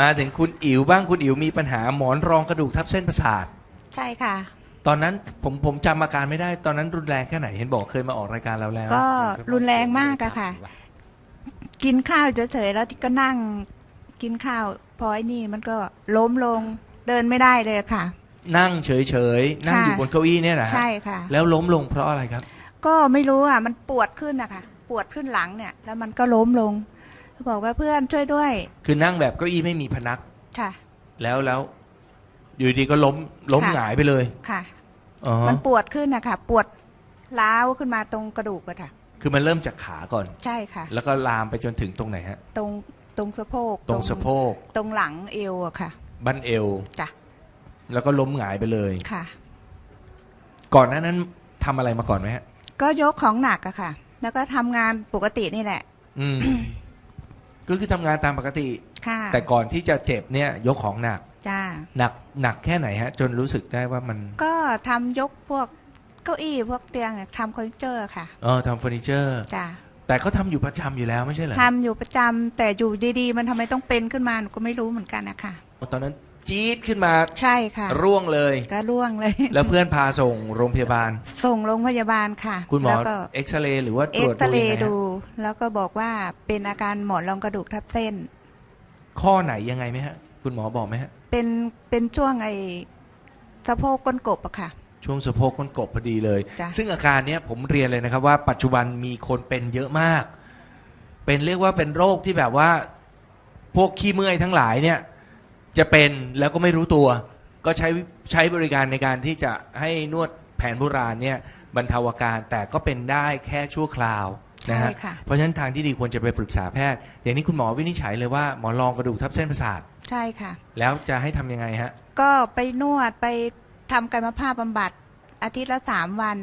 มาถึงคุณอิ๋วบ้างคุณอิ๋วมีปัญหาหมอนรองกระดูกทับเส้นประสาท ใช่ค่ะ ตอนนั้นผมผมจำอาการไม่ได้ ตอนนั้นรุนแรงแค่ไหนเห็นบอกเคยมาออกรายการเราแล้ว ก็รุนแรงมากอะค่ะ กินข้าวเฉยๆแล้วก็นั่งกินข้าว พอไอ้นี่มันก็ล้มลงเดินไม่ได้เลยค่ะ นั่งเฉยๆนั่งอยู่ค่ะบนเก้าอี้เนี่ยนะฮะใช่ค่ะ แล้วล้มลงเพราะอะไรครับ ก็ไม่รู้อะมันปวดขึ้นอะค่ะ ปวดขึ้นหลังเนี่ย แล้วมันก็ล้มลง บอกว่าเพื่อนช่วยด้วย คือนั่งแบบเก้าอี้ไม่มีพนัก ค่ะ แล้วแล้วอยู่ดีก็ล้มล้มค่ะ หงายไปเลยค่ะ อ๋อมันปวดขึ้นอะค่ะปวดล้าวขึ้นมาตรงกระดูกอะค่ะ คือมันเริ่มจากขาก่อน ใช่ค่ะ แล้วก็ลามไปจนถึงตรงไหนฮะ ตรงตรงสะโพกตรงสะโพกตรงหลังเอวอะค่ะ บั้นเอว จ้ะ แล้วก็ล้มหงายไปเลย ค่ะ ก่อนหน้านั้นทำอะไรมาก่อนไหมฮะ ก็ยกของหนักอะค่ะ แล้วก็ทำงานปกตินี่แหละ อืม ก็คือทำงานตามปกติ ค่ะแต่ก่อนที่จะเจ็บเนี่ยยกของหนักจ้า หนักหนักแค่ไหนฮะ จนรู้สึกได้ว่ามันก็ทำยกพวกเก้าอี้พวกเตียงเนี่ยทำคอนเจอร์ค่ะ เออทำเฟอร์นิเจอร์ จ้าแต่เขาทำอยู่ประจำอยู่แล้วไม่ใช่เหรอทำอยู่ประจำแต่อยู่ดีๆ มันทำไมต้องเป็นขึ้นมาหนูก็ไม่รู้เหมือนกันนะคะตอนนั้น จี๊ดขึ้นมา ใช่ค่ะร่วงเลย ก็ร่วงเลย แล้วเพื่อนพาส่งโรงพยาบาล ส่งโรงพยาบาลค่ะคุณหมอแล้วก็เอ็กซเรย์หรือว่าตเอ็รกวจซดูเรยังไงย์ฮะดู แล้วก็บอกว่าเป็นอาการหมอนรองกระดูกทับเส้น ข้อไหนยังไงไหมฮะ คุณหมอบอกไหมฮะ เป็นเป็นช่วงไอ้สะโพกก้นกบอะค่ะ ช่วงสะโพกก้นกบพอดีเลย จ้ะ ซึ่งอาการเนี้ยผมเรียนเลยนะครับว่าปัจจุบันมีคนเป็นเยอะมาก เป็นเรียกว่าเป็นโรคที่แบบว่า พวกขี้เมื่อยทั้งหลายเนี่ย จะเป็นแล้วก็ไม่รู้ตัว ก็ใช้ใช้บริการในการที่จะให้นวดแผนโบราณเนี่ยบรรเทาอาการแต่ก็เป็นได้แค่ชั่วคราวนะใช่ฮะค่ะ เพราะฉะนั้นทางที่ดีควรจะไปปรึกษาแพทย์ อย่างนี้คุณหมอวินิจฉัยเลยว่าหมอนรองกระดูกทับเส้นประสาท ใช่ค่ะ แล้วจะให้ทำยังไงฮะ ก็ไปนวดไปทำกายภาพบำบัดอาทิตย์ละสามวัน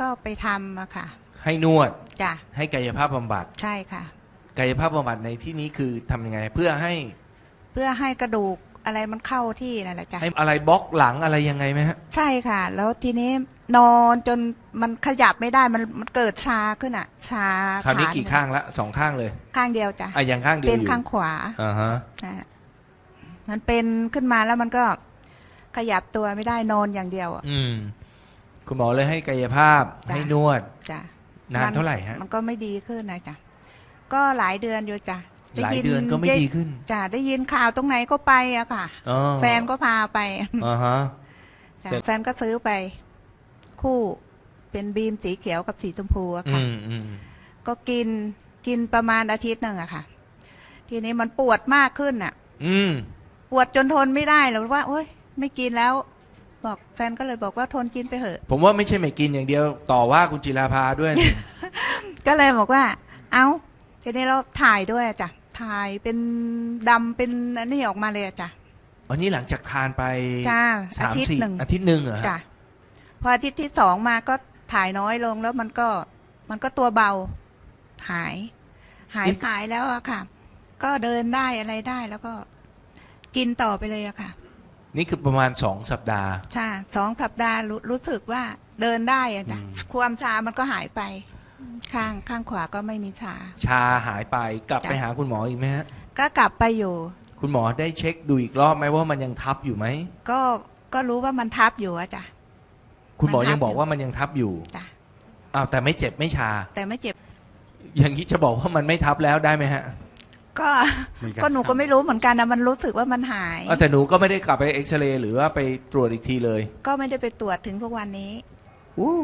ก็ไปทำอะค่ะให้นวดจ้ะให้กายภาพบำบัด ใช่ค่ะ กายภาพบำบัดในที่นี้คือทำยังไง เพื่อให้เพื่อให้กระดูก อะไรมันเข้าที่นั่นแหละจ้ะให้อะไรบล็อกหลังอะไรยังไงไหมฮะ ใช่ค่ะ แล้วทีนี้นอนจนมันขยับไม่ได้มันมันเกิดชาขึ้นอะชาคราวนี้ขากี่ข้างละสองข้างเลย ข้างเดียวจ้ะอะยังข้างเดียวเป็นอยู่ข้างขวาอ่าฮะอะมันเป็นขึ้นมาแล้วมันก็ขยับตัวไม่ได้นอนอย่างเดียวอะอืม คุณหมอเลยให้กายภาพจ้ะให้นวดจ้ะนานเท่าไหร่ฮะ มันก็ไม่ดีขึ้นนะจ๊ะก็หลายเดือนอยู่จ้ะ หลายเดือนก็ไม่ดีขึ้นจ้ะได้ยินข่าวตรงไหนก็ไปอะค่ะ อ๋อแฟนก็พาไป อ่าฮะจ้ะเสร็จ แฟนก็ซื้อไป คู่เป็นบีมสีเขียวกับสีชมพูอะอืค่ะมอืมก็กินกินประมาณอาทิตย์หนึ่งอะค่ะ ทีนี้มันปวดมากขึ้นอะอืมปวดจนทนไม่ได้แล้วว่า โอ๊ย ไม่กินแล้ว บอกแฟนก็เลยบอกว่าทนกินไปเถอะ ผมว่าไม่ใช่ไม่กินอย่างเดียว ต่อว่าคุณจิราภาด้วย ก็เลยบอกว่า เอาทีนี้เราถ่ายด้วยอะจ้ะ ถ่ายเป็นดำเป็นอันนี้ออกมาเลยอะจ้ะวันนี้หลังจากทานไปจ้าอาสามทิตย์สี่หนึ่งอาทิตย์หนึ่งเหรอฮะจ้ะพออาทิตย์ที่สองมาก็ถ่ายน้อยลงแล้วมันก็มันก็ตัวเบา หาย หายหายแล้วอะค่ะ ก็เดินได้อะไรได้แล้วก็กินต่อไปเลยอะค่ะ นี่คือประมาณสองสัปดาห์ ใช่สองสัปดาห์รู้รู้สึกว่าเดินได้อะจ้ะอืม ความชามันก็หายไป ข้างข้างขวาก็ไม่มีชา ชาหายไปกลับจ้ะไปหาคุณหมออีกไหมฮะ ก็กลับไปอยู่ คุณหมอได้เช็คดูอีกรอบไหมว่ามันยังทับอยู่ไหม ก็ก็รู้ว่ามันทับอยู่อะจ้ะ คุณหมอมันทับยังบอกว่ามันยังทับอยู่จ้ะอ้าวแต่ไม่เจ็บไม่ชา แต่ไม่เจ็บ อย่างนี้จะบอกว่ามันไม่ทับแล้วได้ไหมฮะ ก็ก็หนูก็ไม่รู้เหมือนกันนะมันรู้สึกว่ามันหายอ้าวแต่หนูก็ไม่ได้กลับไปเอ็กซเรย์หรือว่าไปตรวจอีกทีเลย ก็ไม่ได้ไปตรวจถึงทุกวันนี้อู้